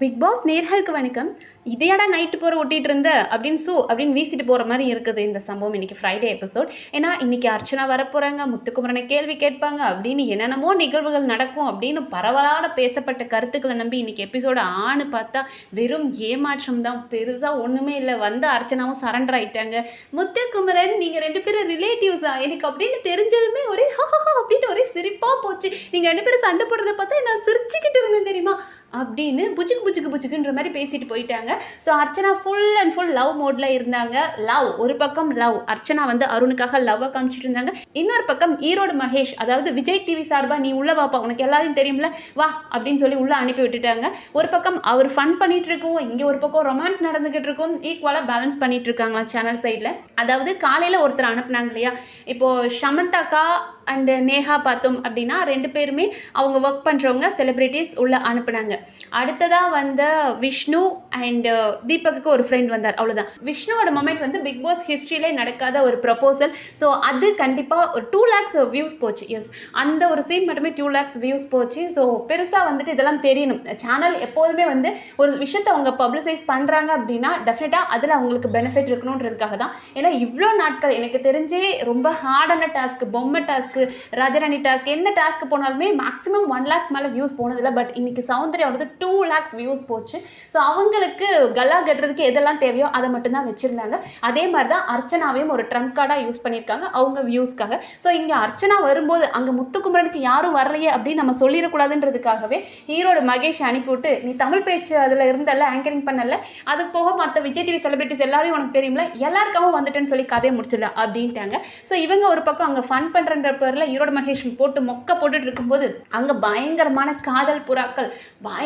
Big pass நேர்களுக்கு வணக்கம். இதையாடா night போகிற ஒட்டிகிட்டு இருந்த? அப்படின்னு சூ அப்படின்னு வீசிட்டு போகிற மாதிரி இருக்குது இந்த சம்பவம் இன்னைக்கு ஃப்ரைடே எபிசோட் ஏன்னா இன்னைக்கு அர்ச்சனா வரப்போகிறாங்க முத்துக்குமரனை கேள்வி கேட்பாங்க அப்படின்னு என்னென்னமோ நிகழ்வுகள் நடக்கும் அப்படின்னு பரவலான பேசப்பட்ட கருத்துக்களை நம்பி இன்றைக்கி எபிசோட ஆணு பார்த்தா வெறும் ஏமாற்றம் தான். பெருசாக ஒன்றுமே இல்லை. வந்த அர்ச்சனாவும் சரண்டர் ஆகிட்டாங்க முத்துக்குமரன் நீங்கள் ரெண்டு பேரும் ரிலேட்டிவ்ஸா எனக்கு அப்படின்னு தெரிஞ்சதுமே ஒரே ஹா அப்படின்னு ஒரே சிரிப்பாக போச்சு. நீங்கள் ரெண்டு பேரும் சண்டை போடுறத பார்த்தா நான் சிரிச்சுக்கிட்டு இருந்தேன் தெரியுமா? அப்படின்னு புச்சுக்கு புச்சுக்கு புச்சுக்குன்ற மாதிரி பேசிட்டு போயிட்டாங்க. So Archana full and full love மோட்ல இருந்தாங்க. லவ் ஒரு பக்கம் லவ் அர்ச்சனா வந்து அருணுக்காக லவ்வை காமிச்சிட்டு இருந்தாங்க. இன்னொரு பக்கம் ஈரோடு மகேஷ் அதாவது விஜய் டிவி சார்பாக நீ உள்ள வாப்பா உனக்கு எல்லாரையும் தெரியும்ல வா அப்படின்னு சொல்லி உள்ள அனுப்பி விட்டுட்டாங்க. ஒரு பக்கம் அவர் ஃபன் பண்ணிட்டு இருக்கோம் இங்கே ஒரு பக்கம் ரொமான்ஸ் நடந்துகிட்டு இருக்கும் ஈக்குவலாக பேலன்ஸ் பண்ணிட்டு இருக்காங்களா சேனல் சைடில் அதாவது காலையில் ஒருத்தர் அனுப்புனாங்க இல்லையா? இப்போ ஷமந்தாக்கா அண்டு நேஹா பார்த்தோம் அப்படின்னா ரெண்டு பேருமே அவங்க ஒர்க் பண்ணுறவங்க செலிப்ரிட்டிஸ் உள்ள அனுப்புனாங்க. அடுத்ததாக வந்த விஷ்ணு அண்டு uh, தீபக்குக்கு ஒரு ஃப்ரெண்ட் வந்தார். அவ்வளோதான் விஷ்ணுவோட மொமெண்ட் வந்து பிக் பாஸ் ஹிஸ்ட்ரியிலே நடக்காத ஒரு ப்ரப்போசல் ஸோ அது கண்டிப்பாக ஒரு டூ லேக்ஸ் வியூஸ் போச்சு. எஸ் அந்த ஒரு சீன் மட்டுமே டூ லேக்ஸ் வியூஸ் போச்சு. ஸோ பெருசாக வந்துட்டு இதெல்லாம் தெரியணும். சேனல் எப்போதுமே வந்து ஒரு விஷயத்தை அவங்க பப்ளிசைஸ் பண்ணுறாங்க அப்படின்னா டெஃபினட்டாக அதில் அவங்களுக்கு பெனிஃபிட் இருக்கணுன்றதுக்காக தான். ஏன்னா இவ்வளோ நாட்கள் எனக்கு தெரிஞ்சே ரொம்ப ஹார்டான டாஸ்க் பொம்மை டாஸ்க்கு ராஜராணி டாஸ்க் எந்த டாஸ்க் போனாலுமே மேக்ஸிமம் ஒன் லேக் மேலே வியூஸ் போனதில்லை. பட் இன்னைக்கு சௌந்தர்யா வந்து டூ லேக்ஸ் வியூஸ் போச்சு. ஸோ அவங்களுக்கு கல்லா கட்டுறதுக்கு எதெல்லாம் தேவையோ அதை மட்டும்தான் வச்சுருந்தாங்க. அதே மாதிரி தான் அர்ச்சனாவையும் ஒரு ட்ரம்ப் கார்டாக யூஸ் பண்ணியிருக்காங்க. அவங்க வியூஸ்க்காக ஸோ இங்கே அர்ச்சனா வரும்போது அங்கே முத்துக்குமரனுக்கு யாரும் வரலையே அப்படின்னு நம்ம சொல்லிடக்கூடாதுன்றதுக்காகவே ஹீரோட மகேஷ் அனுப்பிவிட்டு நீ தமிழ் பேச்சு அதில் இருந்தல்ல ஆங்கரிங் பண்ணல அது போக மற்ற விஜய் டிவி செலிபிரிட்டிஸ் எல்லாரையும் உனக்கு தெரியும்ல? எல்லாருக்காகவும் வந்துட்டேன்னு சொல்லி கதையை முடிச்சிடலாம் அப்படின்ட்டாங்க. ஸோ இவங்க ஒரு பக்கம் அங்கே ஃபன் பண்ணுறன்ற பேரில் ஈரோடு மகேஷ் போட்டு மொக்க போட்டுட்டு இருக்கும்போது அங்கே பயங்கரமான காதல் புறாக்கள்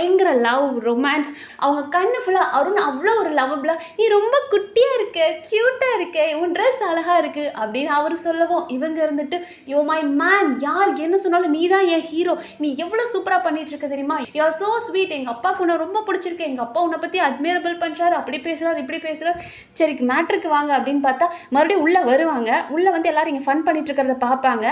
பயங்கர லவ் ரொமான்ஸ் அவங்க கண்ணு ஃபுல்லாக அருண் அவ்வளோ ஒரு லவபிளாக நீ ரொம்ப குட்டியாக இருக்க க்யூட்டாக இருக்க உன் ட்ரெஸ் அழகாக இருக்குது அப்படின்னு அவர் சொல்லவும் இவங்க இருந்துட்டு யோ மை மேன் யார்? என்ன சொன்னாலும் நீ தான் என் ஹீரோ நீ எவ்வளோ சூப்பராக பண்ணிட்டு இருக்க தெரியுமா? யூ ஆர் ஸோ ஸ்வீட் எங்கள் அப்பாவுக்கு உன்னை ரொம்ப பிடிச்சிருக்கு. எங்கள் அப்பா உன்னை பற்றி அட்மிரபிள் பண்ணுறாரு அப்படி பேசுகிறார் இப்படி பேசுகிறார் சரி மேட்ருக்கு வாங்க அப்படின்னு பார்த்தா மறுபடியும் உள்ளே வருவாங்க. உள்ளே வந்து எல்லாரும் இங்கே ஃபன் பண்ணிட்டு இருக்கிறத பார்ப்பாங்க.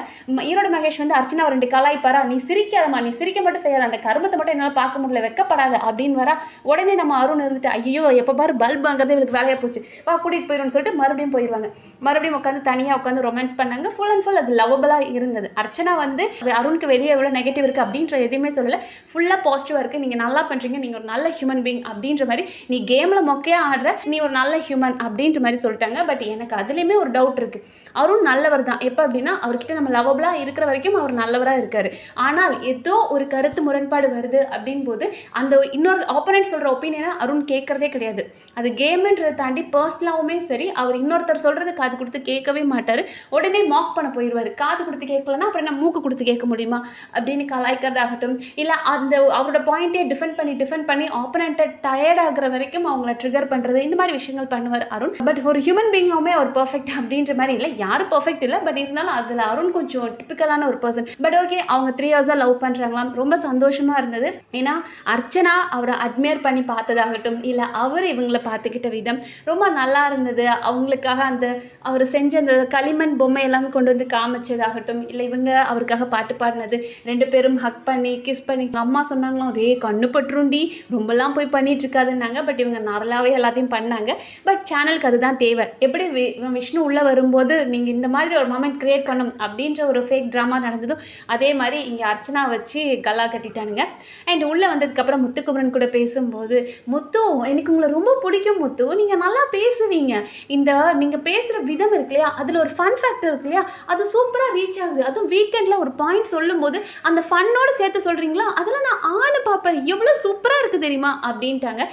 ஈரோடு மகேஷ் வந்து அர்ச்சனா ரெண்டு கலாய்ப்பாரா? நீ சிரிக்காதம்மா. நீ சிரிக்க மட்டும் செய்யாத. அந்த கருமத்தை மட்டும் என்னால் பார்க்க முடியல. வைக்கப்படாது அப்படின்னு வரா. உடனே நம்ம அருண் இருந்துட்டு ஐயோ எப்போ பாரு பல்ப் வாங்குறது இவளுக்கு வேலையாக போச்சு. வா கூட்டிகிட்டு போயிடும்னு சொல்லிட்டு மறுபடியும் போயிடுவாங்க மறுபடியும் உட்காந்து தனியாக உட்காந்து ரொமான்ஸ் பண்ணாங்க. ஃபுல் அண்ட் ஃபுல் அது லவபிளாக இருந்தது. அர்ச்சனா வந்து அருணுக்கு வெளியே எவ்வளோ நெகட்டிவ் இருக்குது அப்படின்ற எதுவுமே சொல்லலை. ஃபுல்லாக பாசிட்டிவாக இருக்குது நீங்கள் நல்லா பண்ணுறீங்க நீங்கள் ஒரு நல்ல ஹியூமன் பீங் அப்படின்ற மாதிரி. நீ கேமில் மொக்கையாக ஆடுற நீ ஒரு நல்ல ஹியூமன் அப்படின்ற மாதிரி சொல்லிட்டாங்க. பட் எனக்கு அதுலேயுமே ஒரு டவுட் இருக்குது அவரும் நல்லவர் தான். எப்போ அப்படின்னா அவர்கிட்ட நம்ம லவபிளாக இருக்கிற வரைக்கும் அவர் நல்லவராக இருக்கார். ஆனால் ஏதோ ஒரு கருத்து முரண்பாடு வருது அப்படின் போது அந்த இன்னொரு ஆப்போனன்ட் சொல்கிற ஒப்பீனியனை அருண் கேட்குறதே கிடையாது. அது கேமுன்றதை தாண்டி பர்சனலாகவுமே சரி அவர் இன்னொருத்தர் சொல்கிறது காது கொடுத்து கேட்கவே மாட்டார். உடனே மாக் பண்ண போயிடுவார் காது கொடுத்து கேட்கலன்னா அப்புறம் என்ன மூக்கு கொடுத்து கேட்க முடியுமா? அப்படின்னு கலாய்க்கிறதாகட்டும் இல்லை அந்த அவரோட பாயிண்ட்டே டிஃபெண்ட் பண்ணி டிஃபெண்ட் பண்ணி ஆப்போனண்ட்டை டயர்ட் ஆகுற வரைக்கும் அவங்கள ட்ரிகர் பண்ணுறது இந்த மாதிரி விஷயங்கள் பண்ணுவார் அருண். பட் ஒரு ஹியூமன் பீங்காவுமே அவர் பர்ஃபெக்ட் அப்படின்ற மாதிரி இல்லை. யாரும் பர்ஃபெக்ட் இல்லை. பட் இருந்தாலும் அதில் அருண் கொஞ்சம் டிப்பிக்கலான ஒரு பர்சன் பட் ஓகே அவங்க த்ரீ இயர்ஸாக லவ் பண்ணுறாங்களாம் ரொம்ப சந்தோஷமாக இருந்தது. ஏன்னா அர்ச்சனா அவரை அட்மையர் பண்ணி பார்த்ததாகட்டும் இல்லை அவர் இவங்களை பார்த்துக்கிட்ட விதம் ரொம்ப நல்லா இருந்தது. அவங்களுக்காக அந்த அவர் செஞ்ச அந்த களிமண் பொம்மை எல்லாம் கொண்டு வந்து காமிச்சதாகட்டும் இல்லை இவங்க அவருக்காக பாட்டு பாடினது. ரெண்டு பேரும் ஹக் பண்ணி கிஸ் பண்ணி அம்மா சொன்னாங்களாம் ஒரே கண்ணு பற்றுண்டி ரொம்பலாம் போய் பண்ணிட்டு இருக்காதுன்னாங்க. பட் இவங்க நரலாவே எல்லாத்தையும் பண்ணாங்க. பட் சேனலுக்கு அதுதான் தேவை. எப்படி வி- விஷ்ணு உள்ளே வரும்போது நீங்கள் இந்த மாதிரி ஒரு மொமெண்ட் கிரியேட் பண்ணும் அப்படின்ற ஒரு ஃபேக் ட்ராமா நடந்ததோ அதே மாதிரி இங்கே அர்ச்சனா வச்சு கல்லா கட்டிட்டானுங்க. அண்ட் உள்ளே அதுக்கப்புறம் முத்துக்குமரன் கூட பேசும்போது முத்து எனக்கு உங்களை ரொம்ப பிடிக்கும் முத்து. நீங்கள் நல்லா பேசுவீங்க. இந்த நீங்கள் பேசுகிற விதம் இருக்கு இல்லையா? அதில் ஒரு ஃபன் ஃபேக்டர் இருக்கு இல்லையா? அது சூப்பராக ரீச் ஆகுது. அதுவும் வீக்கெண்டில் ஒரு பாயிண்ட் சொல்லும்போது அந்த ஃபன்னோட சேர்த்து சொல்கிறீங்களா அதெல்லாம் நான் ஆணு பார்ப்பேன். எவ்வளோ சூப்பராக இருக்குது தெரியுமா? அப்படின்ட்டாங்க.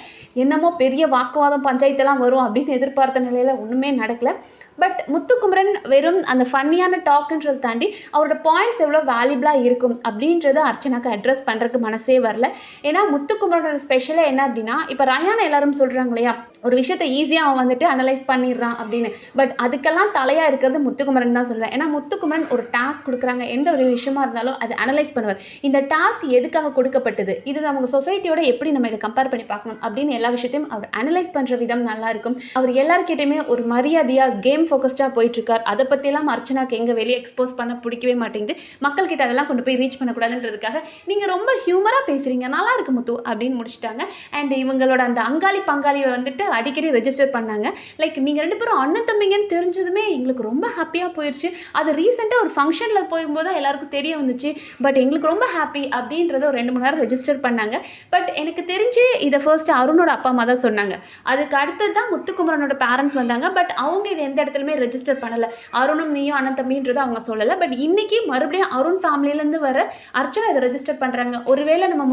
என்னமோ பெரிய வாக்குவாதம் பஞ்சாயத்தெல்லாம் வரும் அப்படின்னு எதிர்பார்த்த நிலையில் ஒன்றுமே நடக்கல. பட் முத்துக்குமரன் வெறும் அந்த ஃபன்னியான டாக்குன்றதை தாண்டி அவரோட பாயிண்ட்ஸ் எவ்வளோ வேல்யூபிளாக இருக்கும் அப்படின்றத அர்ச்சனாக்கு அட்ரஸ் பண்ணுறதுக்கு மனசே வரல. ஏன்னா முத்துக்குமரனோட ஸ்பெஷலாக என்ன அப்படின்னா இப்போ ரயானா எல்லாரும் சொல்கிறாங்க இல்லையா ஒரு விஷயத்தை ஈஸியாக அவன் வந்துட்டு அனலைஸ் பண்ணிடுறான் அப்படின்னு. பட் அதுக்கெல்லாம் தலையாக இருக்கிறது முத்துக்குமரன் தான் சொல்லுவேன். ஏன்னா முத்துக்குமரன் ஒரு டாஸ்க் கொடுக்குறாங்க எந்த ஒரு விஷயமா இருந்தாலும் அதை அனலைஸ் பண்ணுவார். இந்த டாஸ்க் எதுக்காக கொடுக்கப்பட்டது? இது நம்ம சொசைட்டியோட எப்படி நம்ம இதை கம்பேர் பண்ணி பார்க்கணும் அப்படின்னு எல்லா விஷயத்தையும் அவர் அனலைஸ் பண்ணுற விதம் நல்லா இருக்கும். அவர் எல்லாருக்கிட்டையுமே ஒரு மரியாதையாக கேம் ஃபோக்கஸ்டாக போயிட்டுருக்கார். அதை பற்றியெல்லாம் அர்ச்சனாக்கு எங்கே வெளியே எக்ஸ்போஸ் பண்ண பிடிக்கவே மாட்டேங்குது. மக்கள்கிட்ட அதெல்லாம் கொண்டு போய் ரீச் பண்ணக்கூடாதுன்றதுக்காக நீங்கள் ரொம்ப ஹியூமராக பேசுகிறீங்கனால நல்லா இருக்கு முத்து அப்படின்னு முடிச்சிட்டாங்க. அண்ட் இவங்களோட அந்த அங்காளி பங்காளியை வந்துட்டு அடிக்கடி ரெஜிஸ்டர் பண்ணாங்க. லைக் நீங்கள் ரெண்டு பேரும் அண்ணன் தம்பிங்கன்னு தெரிஞ்சதுமே எங்களுக்கு ரொம்ப ஹாப்பியாக போயிடுச்சு அது ரீசெண்டாக ஒரு ஃபங்க்ஷனில் போகும்போது எல்லாருக்கும் தெரிய வந்துச்சு. பட் எங்களுக்கு ரொம்ப ஹாப்பி அப்படின்றத ஒரு ரெண்டு மணி நேரம் ரெஜிஸ்டர் பண்ணாங்க. பட் எனக்கு தெரிஞ்சு இதை ஃபர்ஸ்ட் அருணோட அப்பா அம்மா தான் சொன்னாங்க. அதுக்கு அடுத்தது தான் முத்துக்குமரனோட பேரண்ட்ஸ் வந்தாங்க. பட் அவங்க இது எந்த இடத்துலையுமே ரெஜிஸ்டர் பண்ணலை. அருணும் நீயும் அண்ணன் தம்பின்றது அவங்க சொல்லலை. பட் இன்னைக்கு மறுபடியும் அருண் ஃபேமிலியிலேருந்து வர அர்ச்சனா இதை ரெஜிஸ்டர் பண்ணுறாங்க ஒருவேளை நம்ம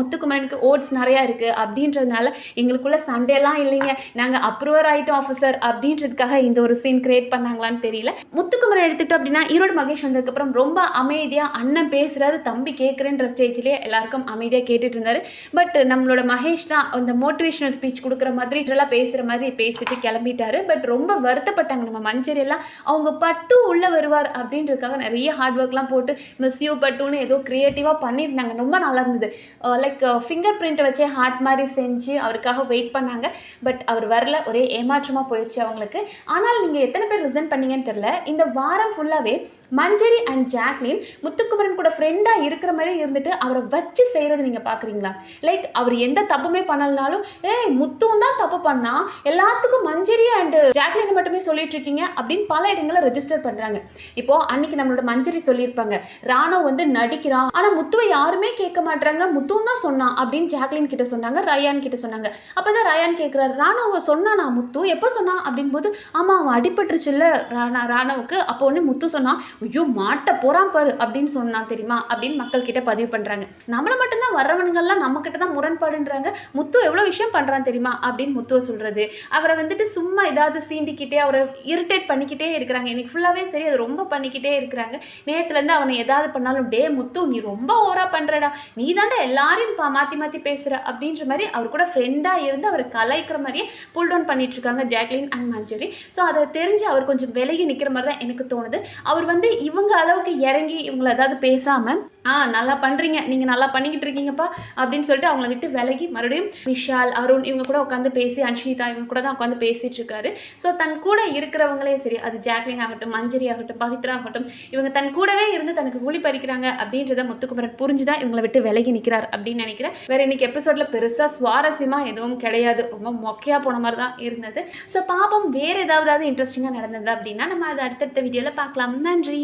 எனக்கு ஓட்ஸ் நிறையா இருக்குது அப்படின்றதுனால எங்களுக்குள்ள சண்டேலாம் இல்லைங்க. நாங்கள் அப்ரூவர் ஆகிட்டோம் ஆஃபீஸர் அப்படின்றதுக்காக இந்த ஒரு சீன் கிரியேட் பண்ணாங்களான்னு தெரியல. முத்துக்குமரன் எடுத்துக்கிட்டோம் அப்படின்னா ஈரோடு மகேஷ் வந்ததுக்கப்புறம் ரொம்ப அமைதியாக அண்ணன் பேசுகிறாரு தம்பி கேட்குறேன்ற ஸ்டேஜ்லேயே எல்லாருக்கும் அமைதியாக கேட்டுட்டு இருந்தார். பட் நம்மளோட மகேஷ் தான் அந்த மோட்டிவேஷனல் ஸ்பீச் கொடுக்குற மாதிரி இதெல்லாம் பேசுகிற மாதிரி பேசிட்டு கிளம்பிட்டாரு. பட் ரொம்ப வருத்தப்பட்டாங்க. நம்ம மஞ்சரியெல்லாம் அவங்க பட்டு உள்ளே வருவார் அப்படின்றதுக்காக நிறைய ஹார்ட் ஒர்க்லாம் போட்டு மிஸ் யூ பட்டுன்னு ஏதோ க்ரியேட்டிவாக பண்ணியிருந்தாங்க. ரொம்ப நல்லா இருந்தது. Uh, லைக் uh, ஃபிங்கர் பிரிண்ட்டை வச்சே ஹார்ட் மாதிரி செஞ்சு அவருக்காக வெயிட் பண்ணாங்க. பட் அவர் வரல. ஒரே ஏமாற்றமாக போயிடுச்சு அவங்களுக்கு. ஆனால் நீங்கள் எத்தனை பேர் ரிசன் பண்ணீங்கன்னு தெரில இந்த வாரம் ஃபுல்லாகவே மஞ்சரி அண்ட் ஜாக்லின் முத்துக்குமரன் கூட ஃப்ரெண்டாக இருக்கிற மாதிரி இருந்துட்டு அவரை வச்சு செய்கிறது நீங்கள் பார்க்குறீங்களா லைக் அவர் எந்த தப்புமே பண்ணலனாலும் ஏய் முத்துவும் தான் தப்பு பண்ணால் எல்லாத்துக்கும் மஞ்சரி அண்டு ஜாக்லினை மட்டுமே சொல்லிட்டு இருக்கீங்க அப்படின்னு பல இடங்களில் ரெஜிஸ்டர் பண்ணுறாங்க இப்போ அன்னைக்கு நம்மளோட மஞ்சரி சொல்லியிருப்பாங்க ராணோ வந்து நடிக்கிறான் ஆனால் முத்துவை யாருமே கேட்க மாட்டாங்க முத்துவும் தான் சொன்னான் அப்படின்னு ஜாக்லின் கிட்ட சொன்னாங்க ரயான் கிட்ட சொன்னாங்க. அப்போ தான் ரயான் கேட்குறாரு ராணோவை சொன்னானா முத்து? எப்போ சொன்னான் அப்படின் போது ஆமாம் அவன் அடிபட்டுருச்சுல்ல ராணா ராணாவுக்கு. அப்போ ஒன்று முத்து சொன்னான் ஐயோ மாட்ட போகிறான் பாரு அப்படின்னு சொன்னான் தெரியுமா? அப்படின்னு மக்கள் கிட்ட பதிவு பண்ணுறாங்க நம்மளை மட்டும்தான் வர்றவனுங்கள்லாம் நம்ம கிட்ட தான் முரண்பாடுன்றாங்க. முத்து எவ்வளோ விஷயம் பண்ணுறான் தெரியுமா? அப்படின்னு முத்துவை சொல்கிறது அவரை வந்துட்டு சும்மா ஏதாவது சீண்டிக்கிட்டே அவரை இரிட்டேட் பண்ணிக்கிட்டே இருக்கிறாங்க. இன்றைக்கி ஃபுல்லாகவே சரி அது ரொம்ப பண்ணிக்கிட்டே இருக்கிறாங்க. நேரத்துலேருந்து அவனை ஏதாவது பண்ணாலும் டே முத்து நீ ரொம்ப ஓவராக பண்ணுறடா நீ தாண்டா எல்லாரையும் பா- மாற்றி மாற்றி பேசுகிற அப்படின்ற மாதிரி அவர் கூட ஃப்ரெண்டாக இருந்து அவர் கலாய்க்கிற மாதிரியே புல் டவுன் பண்ணிட்டு இருக்காங்க ஜாக்லின் அண்ட் மஞ்சரி. ஸோ அதை தெரிஞ்சு அவர் கொஞ்சம் விலகி நிற்கிற மாதிரி தான் எனக்கு தோணுது. அவர் வந்து இவங்க அளவுக்கு இறங்கி இவங்கள ஏதாவது பேசாமல் ஆ நல்லா பண்ணுறீங்க நீங்கள் நல்லா பண்ணிக்கிட்டு இருக்கீங்கப்பா அப்படின்னு சொல்லிட்டு அவங்கள விட்டு விலகி மறுபடியும் விஷால் அருண் இவங்க கூட உட்காந்து பேசி அன்ஷிதா இவங்க கூட தான் உட்காந்து பேசிகிட்டு இருக்காரு. ஸோ தன் கூட இருக்கிறவங்களே சரி அது ஜாக்லின் ஆகட்டும் மஞ்சரி ஆகட்டும் பவித்ரா ஆகட்டும் இவங்க தன் கூடவே இருந்து தனக்கு கூலி பறிக்கிறாங்க அப்படின்றத முத்துக்குமரன் புரிஞ்சுதான் இவங்களை விட்டு விலகி நிற்கிறார் அப்படின்னு நினைக்கிறேன். வேற இன்னைக்கு எபிசோடில் பெருசாக சுவாரஸ்யமாக எதுவும் கிடையாது. ரொம்ப மொக்கையாக போன மாதிரி தான் இருந்தது. ஸோ பாப்போம் வேறு ஏதாவது இன்ட்ரெஸ்டிங்காக நடந்தது அப்படின்னா நம்ம அதை அடுத்தடுத்த வீடியோவில் பார்க்கலாம். நன்றி.